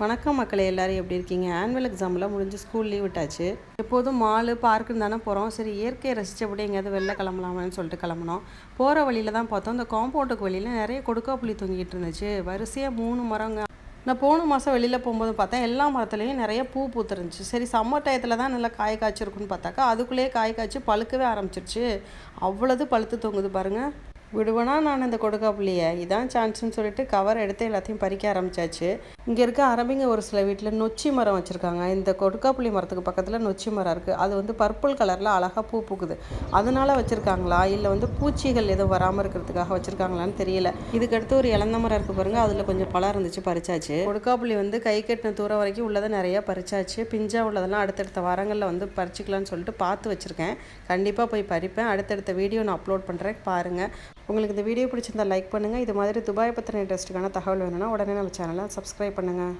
வணக்கம் மக்களே எல்லாரும் எப்படி இருக்கீங்க? ஆனுவல் எக்ஸாம்லாம் முடிஞ்சு ஸ்கூல் லீவ் விட்டாச்சு. எப்போதும் மாலு பார்க்குன்னு தானே போகிறோம் சரி இயற்கையை ரசித்தபடி எங்கேயாவது வெளில கிளம்பலாமான்னு சொல்லிட்டு கிளம்புனோம். போகிற வழியில் தான் பார்த்தோம். இந்த காம்பவுண்டுக்கு வழியில் நிறைய கொடுக்கா புளி தொங்கிட்டு இருந்துச்சு. வரிசையாக மூணு மரங்க. நான் போன மாதம் வெளியில் போகும்போது பார்த்தேன் எல்லா மரத்துலேயும் நிறைய பூ பூத்துருந்துச்சு. சரி சம்மர் டயத்தில் தான் நல்லா காய் காய்ச்சிருக்குன்னு பார்த்தாக்கா அதுக்குள்ளேயே காய் காய்ச்சி பழுக்கவே ஆரம்பிச்சிருச்சு. அவ்வளோது பழுத்து தொங்குது பாருங்கள் விடுவேனா நான் இந்த கொடுக்காப்புலையே இதான் சான்ஸ்னு சொல்லிட்டு கவர் எடுத்து எல்லாத்தையும் பறிக்க ஆரம்பிச்சாச்சு. இங்கே இருக்க அரபிங்க ஒரு சில வீட்டில் நொச்சி மரம் வச்சுருக்காங்க. இந்த கொடுக்காப்புளி மரத்துக்கு பக்கத்தில் நொச்சி மரம் இருக்குது அது வந்து பர்பிள் கலரில் அழகாக பூ பூக்குது. அதனால வச்சுருக்காங்களா? இல்லை வந்து பூச்சிகள் எதுவும் வராமல் இருக்கிறதுக்காக வச்சுருக்காங்களான்னு தெரியல. இதுக்கடுத்து ஒரு இளந்த மரம் இருக்குது பாருங்கள் அதில் கொஞ்சம் பழம் இருந்துச்சு பறிச்சாச்சு. கொடுக்காப்புளி வந்து கை கட்டின தூரம் வரைக்கும் உள்ளதை நிறையா பறிச்சாச்சு. பிஞ்சா உள்ளதெல்லாம் அடுத்தடுத்த வாரங்களில் வந்து பறிச்சிக்கலாம்னு சொல்லிட்டு பார்த்து வச்சுருக்கேன். கண்டிப்பாக போய் பறிப்பேன். அடுத்தடுத்த வீடியோ நான் அப்லோட் பண்ணுறேன் பாருங்கள் உங்களுக்கு இந்த வீடியோ பிடிச்சிருந்தா லைக் பண்ணுங்கள் இது மாதிரி துபாய் பற்றின இன்ட்ரெஸ்ட்டுக்கான தகவல் வேணும்னா உடனே நம்ம சேனலை சப்ஸ்கிரைப் பண்ணுங்கள்